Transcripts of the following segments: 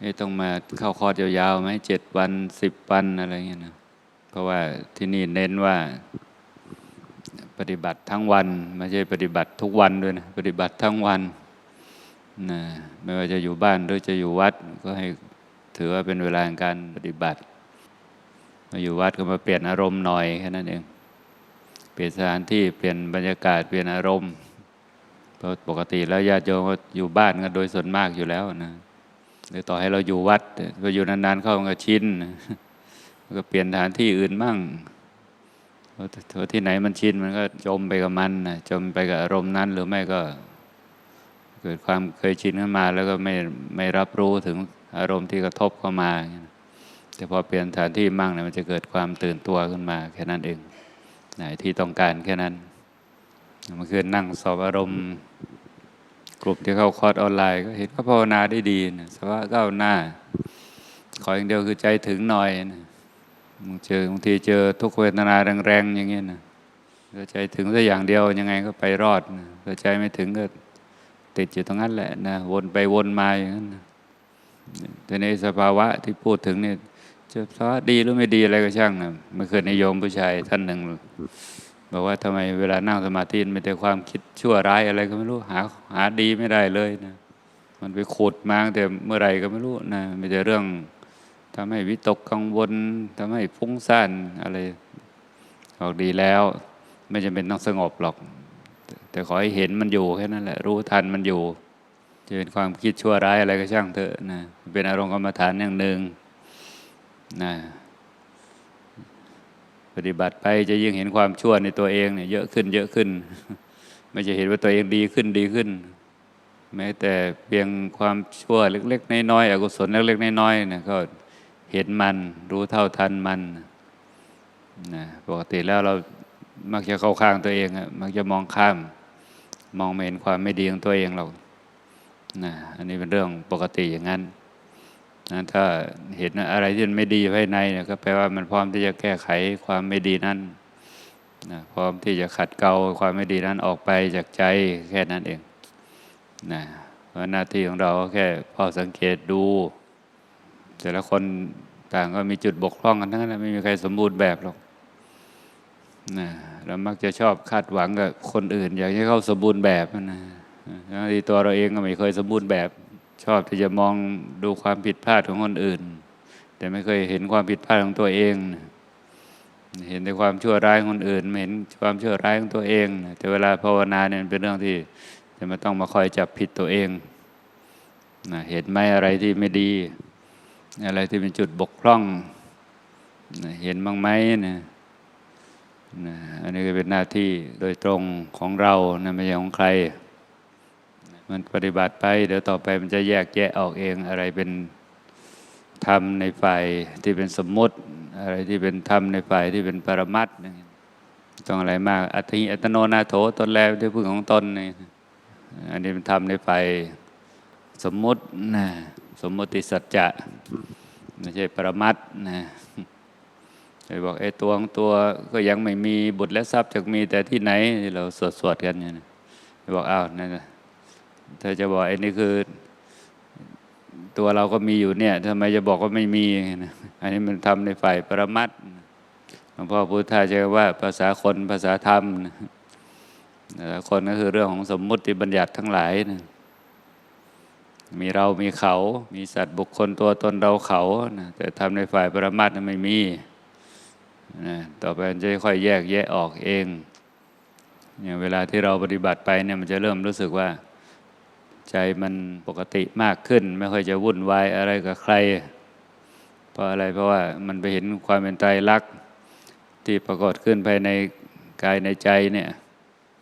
ไม่ต้องมาเข้าคอร์สยาวๆไหมเจ็ดวันสิบวันอะไรเงี้ยนะเพราะว่าที่นี่เน้นว่าปฏิบัติทั้งวันไม่ใช่ปฏิบัติทุกวันด้วยนะปฏิบัติทั้งวันนะไม่ว่าจะอยู่บ้านหรือจะอยู่วัดก็ให้ถือว่าเป็นเวลาการปฏิบัติ มาอยู่วัดก็มาเปลี่ยนอารมณ์หน่อยแค่นั้นเองเปลี่ยนสถานที่เปลี่ยนบรรยากาศเปลี่ยนอารมณ์เพราะปกติแล้วญาติโยมก็อยู่บ้านกันโดยส่วนมากอยู่แล้วนะ หรือต่อให้เราอยู่วัดพออยู่นานๆเข้ามันก็ชินก็เปลี่ยนสถานที่อื่นมั่งเพราะที่ไหนมันชินมันก็จมไปกับมันนะจมไปกับอารมณ์นั้น หรือไม่ก็ เกิดความเคยชินขึ้นมา แล้วก็ไม่ไม่รับรู้ถึงอารมณ์ที่กระทบเข้ามา แต่พอเปลี่ยนสถานที่มั่งเนี่ยมันจะเกิดความตื่นตัวขึ้นมาแค่นั้นเองไหนที่ต้องการแค่นั้นเมื่อคืนนั่งสอบอารมณ์ กลุ่มที่เข้าคอร์สออนไลน์ก็เห็นก็ภาวนาได้ดีนะสภาวะก้าวหน้า ขออย่างเดียวคือใจถึงหน่อยนะบางเจอบางทีเจอทุกเวทนาแรงๆอย่างเงี้ยนะถ้าใจถึงสักอย่างเดียวยังไงก็ไปรอดนะถ้าใจไม่ถึงก็ติดอยู่ตรงนั้นแหละนะวนไปวนมาอย่างนั้นนะแต่ในสภาวะที่พูดถึงเนี่ยจะสภาวะดีหรือไม่ดีอะไรก็ช่างนะเมื่อคืนในโยมผู้ชายท่านหนึ่ง บอกว่าทำไมเวลานั่งสมาธิมันแต่ความคิดชั่วร้ายอะไรก็ไม่รู้หาหาดีไม่ได้เลยนะมันไปขุดมาแต่เมื่อไรก็ไม่รู้นะมีแต่เรื่องทำให้วิตกกังวลทำให้ฟุ้งซ่านอะไรออกดีแล้ว ไม่จำเป็นต้องสงบหรอก แต่ขอให้เห็นมันอยู่แค่นั้นแหละ รู้ทันมันอยู่ จะเป็นความคิดชั่วร้ายอะไรก็ช่างเถอะนะเป็นอารมณ์กรรมฐานอย่างหนึ่งนะ ปฏิบัติไปจะยิ่งเห็นความชั่วในตัวเองเนี่ยเยอะขึ้น เยอะขึ้น ไม่จะเห็นว่าตัวเองดีขึ้นดีขึ้น แม้แต่เพียงความชั่วเล็ก ๆ น้อยๆอกุศลเล็ก ๆ น้อยๆเนี่ยก็เห็นมันรู้เท่าทันมันนะปกติแล้วเรามักจะเข้าข้างตัวเองอะมักจะมองข้าม มองไม่เห็นความไม่ดีของตัวเองหรอกนะอันนี้เป็นเรื่องปกติอย่างนั้น นะถ้าเห็นอะไรที่มันไม่ดีภายในเนี่ยก็แปลว่ามันพร้อมที่จะแก้ไขความไม่ดีนั้นนะพร้อมที่จะขัดเกลาความไม่ดีนั้นออกไปจากใจแค่นั้นเองนะเพราะหน้าที่ของเราก็แค่พอสังเกตดู แต่ละคนต่างก็มีจุดบกพร่องกันทั้งนั้นไม่มีใครสมบูรณ์แบบหรอกนะเรามักจะชอบคาดหวังกับคนอื่น อยากให้เขาสมบูรณ์แบบนะที่ตัวเราเองก็ไม่เคยสมบูรณ์แบบ ชอบที่จะมองดูความผิดพลาดของคนอื่น แต่ไม่เคยเห็นความผิดพลาดของตัวเอง เห็นแต่ความชั่วร้ายของคนอื่น ไม่เห็นความชั่วร้ายของตัวเอง แต่เวลาภาวนาเนี่ยเป็นเรื่องที่จะมาต้องมาคอยจับผิดตัวเองนะเห็นไหมอะไรที่ไม่ดี อะไรที่เป็นจุดบกพร่องนะเห็นบ้างไหมนะนะอันนี้ก็เป็นหน้าที่โดยตรงของเรานะไม่ใช่ของใคร มันปฏิบัติไป เดี๋ยวต่อไปมันจะแยกแยะออกเองอะไรเป็นธรรมในฝ่ายที่เป็นสมมติ อะไรที่เป็นธรรมในฝ่ายที่เป็นปรมัตถ์ต้องอะไรมาก อัติอัตโนนาโถตนแล้วที่พึ่งของตนนี่อันนี้เป็นธรรมในฝ่ายสมมตินะสมมติสัจจะไม่ใช่ปรมัตถ์นะไปบอกไอ้ตัวของตัวก็ยังไม่มีบุตรและทรัพย์จะมีแต่ที่ไหนที่เราสวดสวดกันเนี่ยไปบอกอ้าวนั่นเธอจะบอกไอ้นี่คือ ตัวเราก็มีอยู่เนี่ยทำไมจะบอกว่าไม่มีอันนี้มันทำในฝ่ายปรมัตหลวงพ่อพุทธาใช้ว่าภาษาคนภาษาธรรมคนก็คือเรื่องของสมมุติบัญญัติทั้งหลายนะมีเรามีเขา มีสัตว์บุคคลตัวตนเราเขานะแต่ทำในฝ่ายปรมัตถ์ไม่มีนะต่อไปมันจะค่อยแยกแยะออกเองอย่างเวลาที่เราปฏิบัติไปเนี่ยมันจะเริ่มรู้สึกว่า ใจมันปกติมากขึ้น ไม่ค่อยจะวุ่นวายอะไรกับใคร เพราะอะไรเพราะว่ามันไปเห็นความเป็นไตรลักษณ์ที่ปรากฏขึ้นภายในกายในใจเนี่ย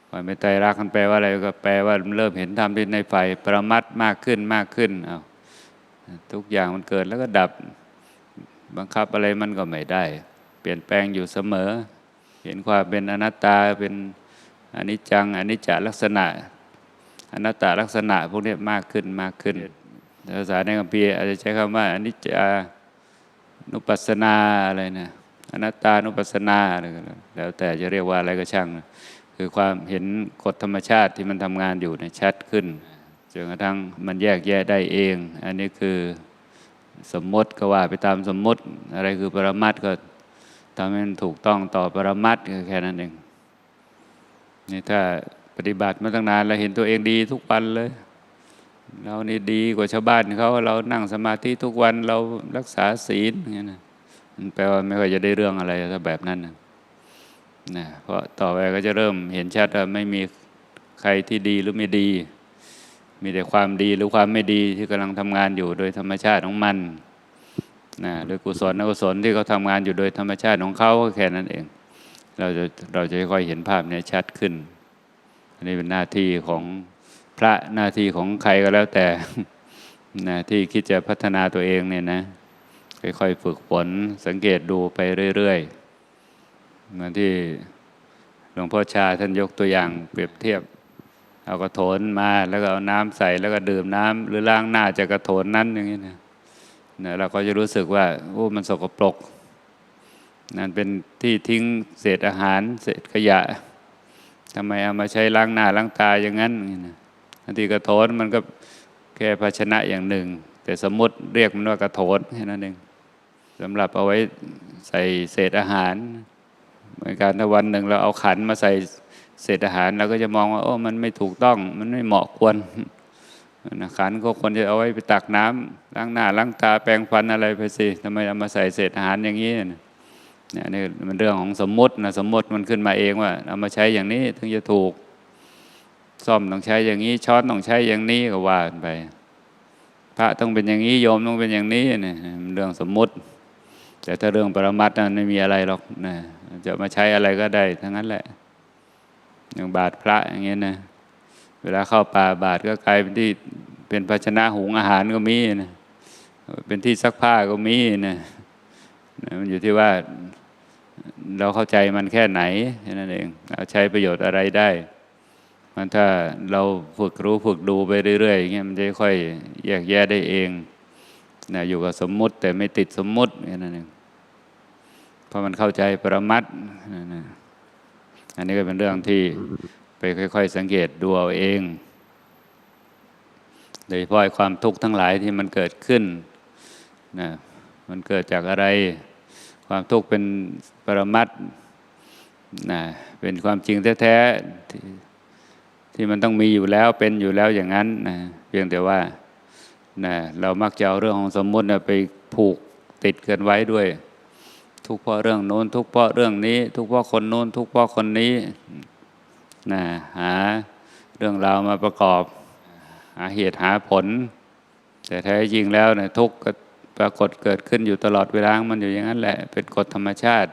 ความเป็นไตรลักษณ์มันแปลว่าอะไรก็แปลว่ามันเริ่มเห็นธรรมที่ในฝ่ายประมัดมากขึ้นมากขึ้นเอาทุกอย่างมันเกิดแล้วก็ดับบังคับอะไรมันก็ไม่ได้ เปลี่ยนแปลงอยู่เสมอ เห็นความเป็นอนัตตาเป็นอนิจจังอนิจจลักษณะ อนัตตลักษณะพวกนี้มากขึ้นมากขึ้นภาษาในคัมภีร์อาจจะใช้คำว่าอนิจจานุปัสสนาอะไรนะอนัตตานุปัสสนาอะไรก็แล้วแต่จะเรียกว่าอะไรก็ช่างนะคือความเห็นกฎธรรมชาติที่มันทำงานอยู่เนี่ยชัดขึ้นจนกระทั่งมันแยกแยะได้เอง อันนี้คือสมมติก็ว่าไปตามสมมติอะไรคือปรมัตถ์ก็ทำให้มันถูกต้องต่อปรมัตถ์ก็แค่นั้นเองนี่ถ้า ปฏิบัติมาตั้งนานแล้วเห็นตัวเองดีทุกวันเลย เรานี่ดีกว่าชาวบ้านเขาเรานั่งสมาธิทุกวันเรารักษาศีลอย่างนี้ยนะมันแปลว่าไม่ค่อยจะได้เรื่องอะไรถ้าแบบนั้นนะนะเพราะต่อไปก็จะเริ่มเห็นชัดว่าไม่มีใครที่ดีหรือไม่ดี มีแต่ความดีหรือความไม่ดีที่กำลังทำงานอยู่โดยธรรมชาติของมันนะโดยกุศลอกุศลที่เขาทำงานอยู่โดยธรรมชาติของเขาแค่นั้นเอง เราจะเราจะค่อยเห็นภาพนี้ชัดขึ้น อันนี้เป็นหน้าที่ของพระหน้าที่ของใครก็แล้วแต่นะที่คิดจะพัฒนาตัวเองเนี่ยนะค่อยๆฝึกฝนสังเกตดูไปเรื่อยๆเหมือนที่หลวงพ่อชาท่านยกตัวอย่างเปรียบเทียบ เอากระโถนมาแล้วก็เอาน้ำใส่แล้วก็ดื่มน้ำหรือล้างหน้าจากกระโถนนั้นอย่างนี้นะนะเราก็จะรู้สึกว่าโอ้มันสกปรกนั่นเป็นที่ทิ้งเศษอาหารเศษขยะ ทำไมเอามาใช้ล้างหน้าล้างตาอย่างนั้นอย่างนี้นะบางทีกระโถนมันก็แค่ภาชนะอย่างหนึ่ง แต่สมมติเรียกมันว่ากระโถนแค่นั้นเองสำหรับเอาไว้ใส่เศษอาหาร เหมือนการถ้าวันหนึ่งเราเอาขันมาใส่เศษอาหารเราก็จะมองว่าโอ้มันไม่ถูกต้อง มันไม่เหมาะควรนะขันก็ควรจะเอาไว้ไปตักน้ำล้างหน้าล้างตาแปรงฟันอะไรไปสิทำไมเอามาใส่เศษอาหารอย่างนี้ เนี่ยนี่มันเรื่องของสมมตินะสมมติมันขึ้นมาเองว่าเอามาใช้อย่างนี้ถึงจะถูกซ่อมต้องใช้อย่างนี้ช้อนต้องใช้อย่างนี้ก็ว่ากันไป พระต้องเป็นอย่างนี้โยมต้องเป็นอย่างนี้เนี่ยมันเรื่องสมมติ แต่ถ้าเรื่องปรมัตถ์นั้นไม่มีอะไรหรอกนะจะมาใช้อะไรก็ได้ทั้งนั้นแหละอย่างบาทพระอย่างเงี้ยนะเวลาเข้าป่าบาทก็กลายเป็นที่เป็นภาชนะหุงอาหารก็มีนะเป็นที่ซักผ้าก็มีนะมันอยู่ที่ว่า เราเข้าใจมันแค่ไหนแค่นั้นเองเอาใช้ประโยชน์อะไรได้ มันถ้าเราฝึกรู้ฝึกดูไปเรื่อยๆอย่างเงี้ยมันจะค่อยแยกแยะได้เองนะอยู่กับสมมุติแต่ไม่ติดสมมุติแค่นั้นเองเพราะมันเข้าใจปรมัตนะอันนี้ก็เป็นเรื่องที่ไปค่อย ๆ สังเกตดูเอาเอง โดยเฉพาะความทุกข์ทั้งหลายที่มันเกิดขึ้นนะมันเกิดจากอะไร ความทุกข์เป็นปรมัตนะเป็นความจริงแท้ๆที่ที่มันต้องมีอยู่แล้วเป็นอยู่แล้วอย่างนั้นนะเพียงแต่ว่านะเรามักจะเอาเรื่องของสมมุตินะไปผูกติดกันไว้ด้วย ทุกข์เพราะเรื่องโน้น ทุกข์เพราะเรื่องนี้ ทุกข์เพราะคนโน้น ทุกข์เพราะคนนี้นะหาเรื่องราวมาประกอบ หาเหตุหาผล แต่แท้จริงแล้วเนี่ยทุกข์ก็ ปรากฏเกิดขึ้นอยู่ตลอดเวลามันอยู่อย่างนั้นแหละ เป็นกฎธรรมชาติ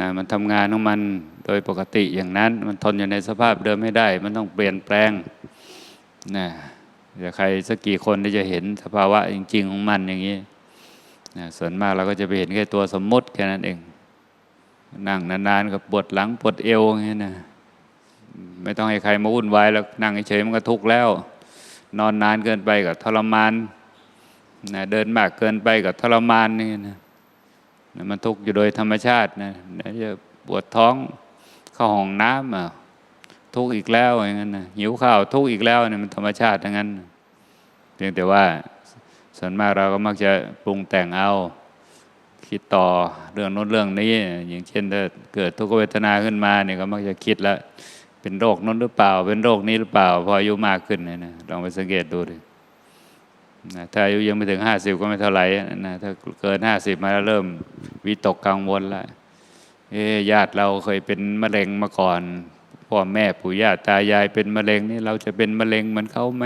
นะมันทำงานของมันโดยปกติอย่างนั้น มันทนอยู่ในสภาพเดิมไม่ได้ มันต้องเปลี่ยนแปลงนะจะใครสักกี่คนที่จะเห็นสภาวะจริง ๆ ของมันอย่างนี้นะส่วนมากเราก็จะไปเห็นแค่ตัวสมมติแค่นั้นเอง นั่งนานๆกับปวดหลังปวดเอวอย่างนี้นะไม่ต้องให้ใครมาวุ่นวายแล้วนั่งเฉยๆมันก็ทุกข์แล้ว นอนนานเกินไปกับทรมาน นะเดินมากเกินไปกับทรมานนี่นะนะมันทุกข์อยู่โดยธรรมชาตินะเดี๋ยวจะปวดท้องเข้าห้องน้ำอะทุกข์อีกแล้วอย่างนั้นนะหิวข้าวทุกข์อีกแล้วเนี่ยมันธรรมชาติทั้งนั้นเพียงแต่ว่าส่วนมากเราก็มักจะปรุงแต่งเอาคิดต่อเรื่องโน้นเรื่องนี้ อย่างเช่นถ้าเกิดทุกขเวทนาขึ้นมาเนี่ยก็มักจะคิดแล้วเป็นโรคโน้นหรือเปล่า เป็นโรคนี้หรือเปล่า พออายุมากขึ้นเนี่ยนะลองไปสังเกตดูดิ นะถ้าอายุยังไม่ถึงห้าสิบก็ไม่เท่าไหร่นะถ้าเกินห้าสิบมาแล้วเริ่มวิตกกังวลแล้วเอ๊ญาติเราเคยเป็นมะเร็งมาก่อนพ่อแม่ปู่ย่าตายายเป็นมะเร็งนี่เราจะเป็นมะเร็งเหมือนเขาไหม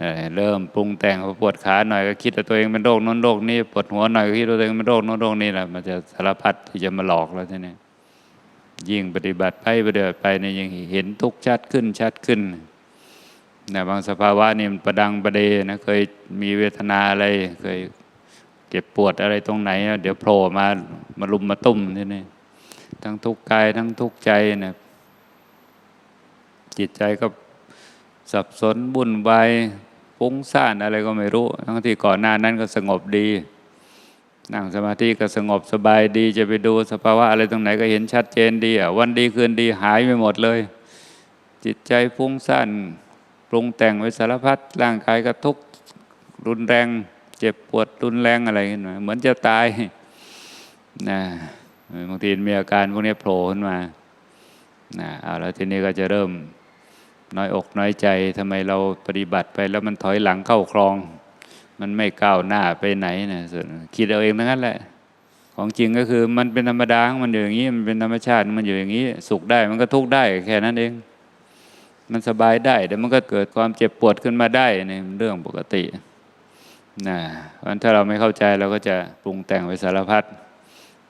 นะเริ่มปรุงแต่งปวดขาหน่อยก็คิดว่าตัวเองเป็นโรคโน้นโรคนี้ปวดหัวหน่อยก็คิดว่าตัวเองเป็นโรคโน้นโรคนี้แหละมันจะสารพัดที่จะมาหลอกแล้วทีนี้ยิ่งปฏิบัติไปปฏิบัติไปเนี่ยยังเห็นทุกชัดขึ้นชัดขึ้นนะบางสภาวะนี่มันประดังประเดนะเคยมีเวทนาอะไร เคยเก็บปวดอะไรตรงไหน เดี๋ยวโผล่มามาลุมมาตุ้มทีนี้ทั้งทุกข์กายทั้งทุกข์ใจนะจิตใจก็สับสนบุ่นวายฟุ้งซ่านอะไรก็ไม่รู้ ทั้งที่ก่อนหน้านั้นก็สงบดี นั่งสมาธิก็สงบสบายดี จะไปดูสภาวะอะไรตรงไหนก็เห็นชัดเจนดีอะวันดีคืนดีหายไปหมดเลย จิตใจฟุ้งซ่าน ปรุงแต่งไว้สารพัดร่างกายก็ทุกรุนแรง เจ็บปวดรุนแรงอะไรขึ้นมาเหมือนจะตายนะบางทีมีอาการพวกนี้โผล่ขึ้นมานะเอาแล้วทีนี้ก็จะเริ่มน้อยอกน้อยใจทำไมเราปฏิบัติไปแล้วมันถอยหลังเข้าคลอง มันไม่ก้าวหน้าไปไหนนะส่วนคิดเอาเองทั้งนั้นแหละ ของจริงก็คือมันเป็นธรรมดามันอยู่อย่างนี้มันเป็นธรรมชาติมันอยู่อย่างนี้ สุขได้มันก็ทุกข์ได้แค่นั้นเอง มันสบายได้แต่มันก็เกิดความเจ็บปวดขึ้นมาได้ในเรื่องปกตินะเพราะฉะนั้นถ้าเราไม่เข้าใจเราก็จะปรุงแต่งไปสารพัด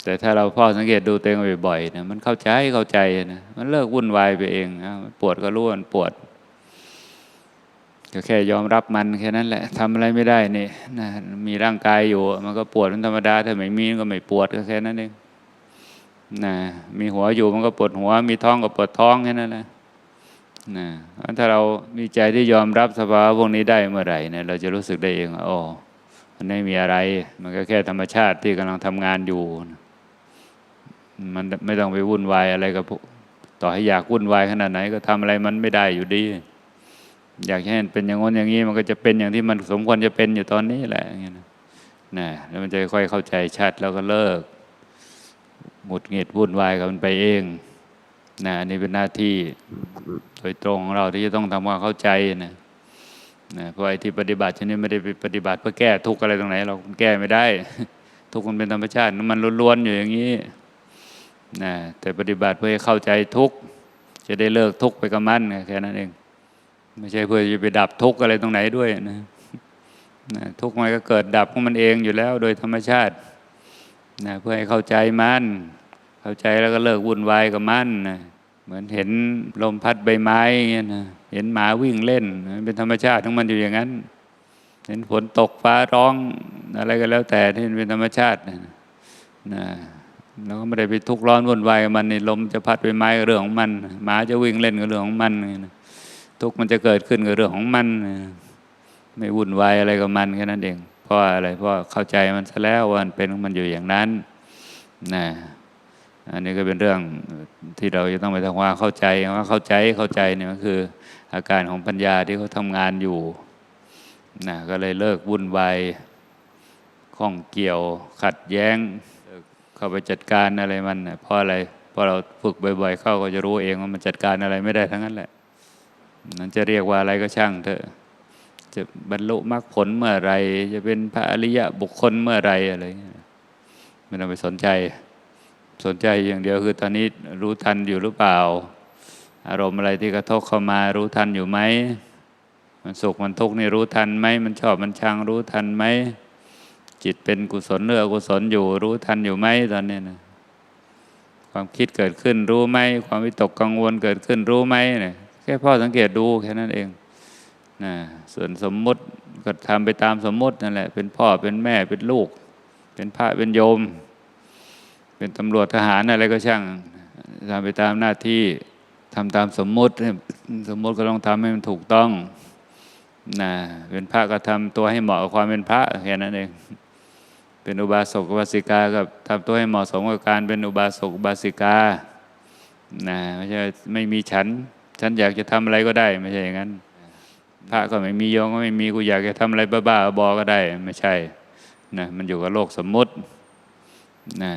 แต่ถ้าเราพ่อสังเกตดูตัวเองบ่อยๆนะมันเข้าใจเข้าใจนะมันเลิกวุ่นวายไปเองนะปวดก็รู้มันปวดก็แค่ยอมรับมันแค่นั้นแหละทำอะไรไม่ได้นี่นะมีร่างกายอยู่ มันก็ปวดเป็นธรรมดาถ้าไม่มีก็ไม่ปวดก็แค่นั้นเองนะมีหัวอยู่มันก็ปวดหัว มีท้องก็ปวดท้องแค่นั้นแหละ นะถ้าเรามีใจที่ยอมรับสภาวะพวกนี้ได้เมื่อไหร่เนี่ยเราจะรู้สึกได้เองว่าโอ้มันไม่มีอะไร มันก็แค่ธรรมชาติที่กำลังทำงานอยู่ มันไม่ต้องไปวุ่นวายอะไรกับต่อให้อยากวุ่นวายขนาดไหนก็ทำอะไรมันไม่ได้อยู่ดี อยากให้มันเป็นอย่างง้นอย่างนี้ มันก็จะเป็นอย่างที่มันสมควรจะเป็นอยู่ตอนนี้แหละอย่างเงี้ยนะนะแล้วมันจะค่อยเข้าใจชัดแล้วก็เลิกหงุดหงิดวุ่นวายกับมันไปเอง นะอันนี้เป็นหน้าที่โดยตรงของเราที่จะต้องทำความเข้าใจนะนะเพราะไอ้ที่ปฏิบัติชนี้ไม่ได้ไปปฏิบัติเพื่อแก้ทุกข์อะไรตรงไหน เราแก้ไม่ได้ ทุกข์มันเป็นธรรมชาติมันล้วนๆอยู่อย่างนี้นะแต่ปฏิบัติเพื่อให้เข้าใจทุกข์จะได้เลิกทุกข์ไปกับมันแค่นั้นเอง ไม่ใช่เพื่อจะไปดับทุกข์อะไรตรงไหนด้วยนะนะทุกข์มันก็เกิดดับของมันเองอยู่แล้ว โดยธรรมชาตินะเพื่อให้เข้าใจมัน เข้าใจแล้วก็เลิกวุ่นวายกับมันนะเหมือนเห็นลมพัดใบไม้เงี้ยนะเห็นหมาวิ่งเล่นเป็นธรรมชาติของมันอยู่อย่างนั้น เห็นฝนตกฟ้าร้องอะไรก็แล้วแต่ที่เป็นธรรมชาตินะนะเราก็ไม่ได้ไปทุกข์ร้อนวุ่นวายกับมันนี่ลมจะพัดใบไม้ก็เรื่องของมัน หมาจะวิ่งเล่นก็เรื่องของมันนะทุกข์มันจะเกิดขึ้นกับเรื่องของมันไม่วุ่นวายอะไรกับมันแค่นั้นเองเพราะอะไรเพราะเข้าใจมันซะแล้วว่ามันเป็นของมันอยู่อย่างนั้นนะ อันนี้ก็เป็นเรื่องที่เราจะต้องไปทำความเข้าใจว่าเข้าใจเข้าใจเนี่ยก็คือ อาการของปัญญาที่เขาทำงานอยู่นะก็เลยเลิกวุ่นวายข้องเกี่ยวขัดแย้ง เข้าไปจัดการอะไรมันเพราะอะไรเพราะเราฝึกบ่อย ๆ เข้าก็จะรู้เองว่ามันจัดการอะไรไม่ได้ทั้งนั้นแหละนั้นจะเรียกว่าอะไรก็ช่างเถอะจะบรรลุมรรคผลเมื่อไร จะเป็นพระอริยะบุคคลเมื่อไรอะไรไม่ต้องไปสนใจ สนใจอย่างเดียวคือตอนนี้รู้ทันอยู่หรือเปล่า อารมณ์อะไรที่กระทบเข้ามารู้ทันอยู่ไหมมันสุขมันทุกข์นี่รู้ทันไหมมันชอบมันชังรู้ทันไหมจิตเป็นกุศลเรือกุศลอยู่รู้ทันอยู่ไหมตอนนี้นะความคิดเกิดขึ้นรู้ไหมความวิตกกังวลเกิดขึ้นรู้ไหมเนี่ยแค่พ่อสังเกตดูแค่นั้นเองนะส่วนสมมุติก็ทำไปตามสมมุตินั่นแหละเป็นพ่อเป็นแม่เป็นลูก เป็นพระเป็นโยม เป็นตำรวจทหารอะไรก็ช่างทำไปตามหน้าที่ทำตามสมมติ สมมติก็ต้องทำให้มันถูกต้องนะเป็นพระก็ทำตัวให้เหมาะกับความเป็นพระแค่นั้นเองเป็นอุบาสกอุบาสิกาก็ทำตัวให้เหมาะสมกับการเป็นอุบาสกอุบาสิกานะไม่ใช่ไม่มีฉัน ฉันอยากจะทำอะไรก็ได้ ไม่ใช่อย่างนั้นพระก็ไม่มีโยมก็ไม่มีกูอยากจะทำอะไรบ้าๆบอก็ได้ ไม่ใช่นะมันอยู่กับโลกสมมุตินะ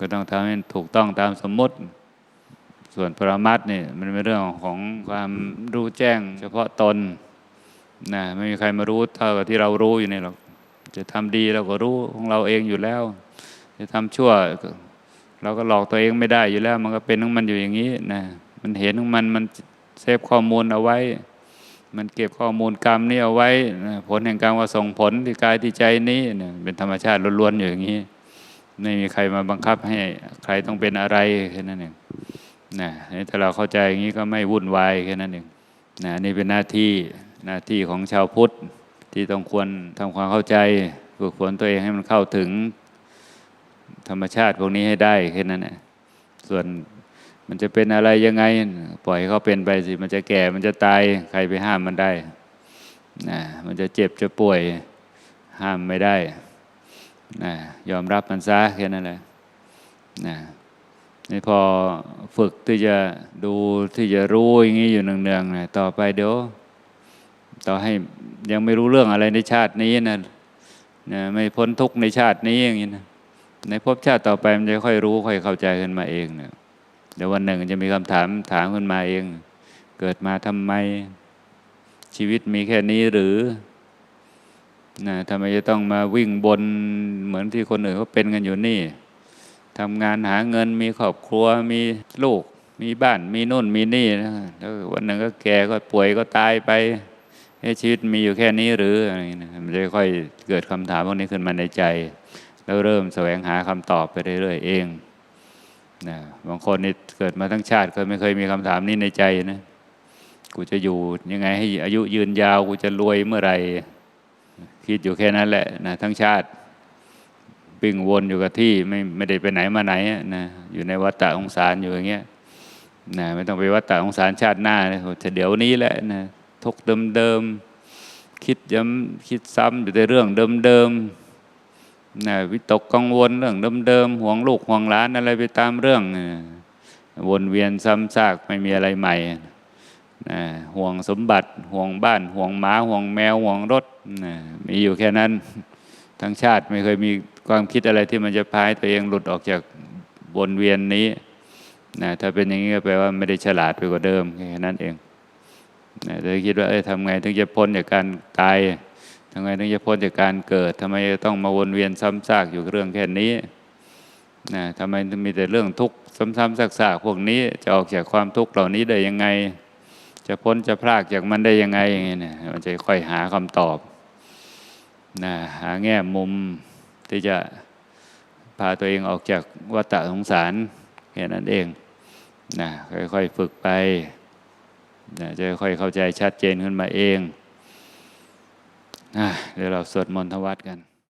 ก็ต้องทำให้ถูกต้องตามสมมติ ส่วนปรมัตถ์นี่มันเป็นเรื่องของความรู้แจ้ง เฉพาะตนนะไม่มีใครมารู้เท่ากับที่เรารู้อยู่นี่หรอกจะทำดีเราก็รู้ของเราเองอยู่แล้ว จะทำชั่ว เราก็หลอกตัวเองไม่ได้อยู่แล้ว มันก็เป็นของมันอยู่อย่างนี้นะมันเห็นของมันมันเซฟข้อมูลเอาไว้ มันเก็บข้อมูลกรรมนี่เอาไว้นะผลแห่งกรรมว่าส่งผลที่กายที่ใจนี้เนี่ยเป็นธรรมชาติล้วนๆอยู่อย่างนี้ ไม่มีใครมาบังคับให้ใครต้องเป็นอะไรแค่นั้นเองนะนี่ถ้าเราเข้าใจอย่างนี้ก็ไม่วุ่นวายแค่นั้นเองนะนี่เป็นหน้าที่หน้าที่ของชาวพุทธที่ต้องควรทำความเข้าใจฝึกฝนตัวเองให้มันเข้าถึงธรรมชาติพวกนี้ให้ได้แค่นั้นแหละส่วนมันจะเป็นอะไรยังไง ปล่อยให้เขาเป็นไปสิ มันจะแก่มันจะตายใครไปห้ามมันได้นะมันจะเจ็บจะป่วยห้ามไม่ได้ นะยอมรับมันซะแค่นั้นแหละนะนี่พอฝึกที่จะดูที่จะรู้อย่างนี้อยู่เนืองๆนะต่อไปเดี๋ยว ต่อให้ยังไม่รู้เรื่องอะไรในชาตินี้นะนะไม่พ้นทุกในชาตินี้อย่างนี้นะในภพชาติต่อไปมันจะค่อยรู้ค่อยเข้าใจขึ้นมาเองเนี่ยเดี๋ยววันหนึ่งจะมีคำถามถามขึ้นมาเอง เกิดมาทำไมชีวิตมีแค่นี้หรือ นะทำไมจะต้องมาวิ่งบนเหมือนที่คนอื่นเขาเป็นกันอยู่นี่ทำงานหาเงินมีครอบครัวมีลูก มีบ้านมีนู่นมีนี่นะแล้ววันหนึ่งก็แก่ก็ป่วยก็ตายไปชีวิตมีอยู่แค่นี้หรืออะไรอย่างนี้นะมันจะค่อยเกิดคำถามพวกนี้ขึ้นมาในใจ แล้วเริ่มแสวงหาคำตอบไปเรื่อยๆเองนะบางคนนี่เกิดมาทั้งชาติก็ไม่เคยมีคำถามนี้ในใจนะกูจะอยู่ยังไงให้อายุยืนยาวกูจะรวยเมื่อไหร่ คิดอยู่แค่นั้นแหละนะทั้งชาติวิ่งวนอยู่กับที่ไม่ไม่ได้ไปไหนมาไหนนะอยู่ในวัฏฏะองสารอยู่อย่างเงี้ยนะไม่ต้องไปวัฏฏะองสารชาติหน้าเลยจะเดี๋ยวนี้แหละนะทุกเดิมๆคิดย้ำคิดซ้ำอยู่แต่เรื่องเดิมๆนะวิตกกังวลเรื่องเดิมๆห่วงลูกห่วงหลานอะไรไปตามเรื่องนะวนเวียนซ้ำซากไม่มีอะไรใหม่นะ ห่วงสมบัติห่วงบ้าน ห่วงหมาห่วงแมวห่วงรถนะมีอยู่แค่นั้น ทั้งชาติไม่เคยมีความคิดอะไรที่มันจะพาให้ตัวเองหลุดออกจากวนเวียนนี้นะถ้าเป็นอย่างนี้ก็แปลว่าไม่ได้ฉลาดไปกว่าเดิมแค่นั้นเองนะจะคิดว่าเอ้ยทำไงถึงจะพ้นจากการตายทำไงถึงจะพ้นจากการเกิดทำไมต้องมาวนเวียนซ้ำซากอยู่เรื่องแค่นี้นะทำไมมีแต่เรื่องทุกข์ซ้ำๆซากๆพวกนี้จะออกจากความทุกข์เหล่านี้ได้ยังไง จะพ้นจะพลากจากมันได้ยังไงอย่างเงี้ยมันจะค่อยหาคำตอบนะหาแง่มุมที่จะพาตัวเองออกจากวัฏสงสารแค่นั้นเองนะค่อยๆฝึกไปนะจะค่อยเข้าใจชัดเจนขึ้นมาเองนะเดี๋ยวเราสวดมนต์ทวัดกัน